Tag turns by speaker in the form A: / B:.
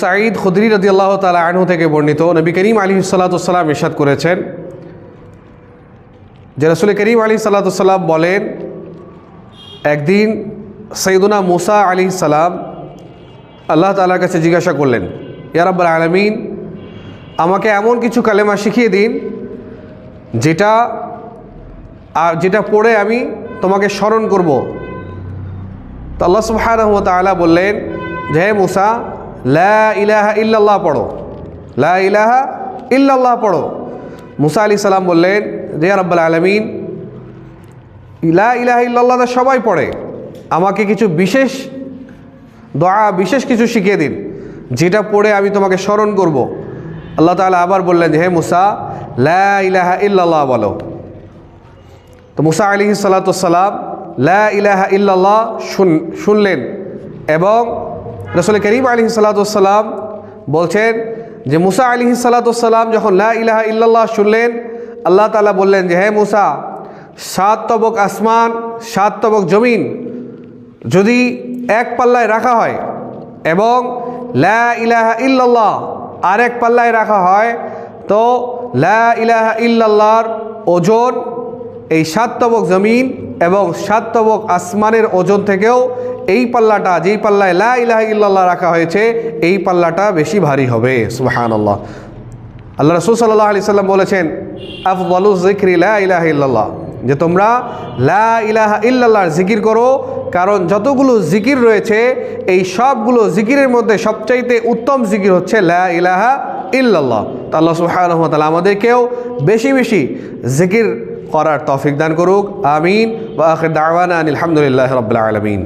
A: সাঈদ খুদরি রদি আল্লাহ তালা আনহু থেকে বর্ণিত, নবী করিম আলী সাল্লাতাম ইরশাদ করেছেন। যে রসুল করিম আলী সাল্লাতাম বলেন, একদিন সৈদুনা মুসা আলী সালাম আল্লাহ তালার কাছে জিজ্ঞাসা করলেন ইয়ারাব্বাল আলমিন, আমাকে এমন কিছু কালেমা শিখিয়ে দিন, যেটা যেটা পড়ে আমি তোমাকে স্মরণ করব। তো আল্লাহ তাআলা বললেন, যে হে মুসা লা ইলাহা ইল্লাল্লাহ পড়ো। লা ইলাহা ইল্লাল্লাহ পড়ো। মুসা আলি সালাম বললেন যে রব্বাল আলমিন, লা ইলাহা ইল্লাল্লাহ সবাই পড়ে। আমাকে কিছু বিশেষ দোয়া, বিশেষ কিছু শিখিয়ে দিন। যেটা পড়ে আমি তোমাকে স্মরণ করব। আল্লাহ তাআলা আবার বললেন যে, হে মুসা, লা ইলাহা ইল্লাল্লাহ বলো। তো মুসা আলী সালাতাম লা ইলাহা ইল্লাল্লাহ শুন, শুনলেন এবং রসুল করিম আলী সালাতাম বলছেন যে, মুসা আলী সালাতাম যখন লা ইলাহা ইল্লাল্লাহ শুনলেন, আল্লাহ তালা বললেন যে, হে মুসা, সাত তবক আসমান, সাত তবক জমিন যদি এক পাল্লায় রাখা হয় এবং লা ইলাহা ইল্লাল্লাহ আরেক পাল্লায় রাখা হয়, তো লা ইলাহা ইল্লাল্লাহর ওজন এই সাত তবক জমিন এবং সাত তবক আসমানের ওজন থেকেও এই পাল্লাটা, যেই পাল্লায় লা ইলাহা ইল্লাল্লাহ রাখা হয়েছে, এই পাল্লাটা বেশি ভারী হবে সুবাহান আল্লাহ রসুল সাল্লাহ আলি সাল্লাম বলেছেন, আফদলু জিক্রি লা ইলাহা ইল্লাল্লাহ। যে তোমরা লা ইলাহা ইল্লাল্লাহর জিকির করো, কারণ যতগুলো জিকির রয়েছে, এই সবগুলো জিকিরের মধ্যে সবচাইতে উত্তম জিকির হচ্ছে লা ইলাহা ইল্লাল্লাহ। তা আল্লাহ তাআলা আমাদেরকেও বেশি বেশি জিকির করার তৌফিক দান করুক। আমিন। ওয়া আখির দাওয়ানা আনিল হামদুলিল্লাহি রাব্বিল আলামিন।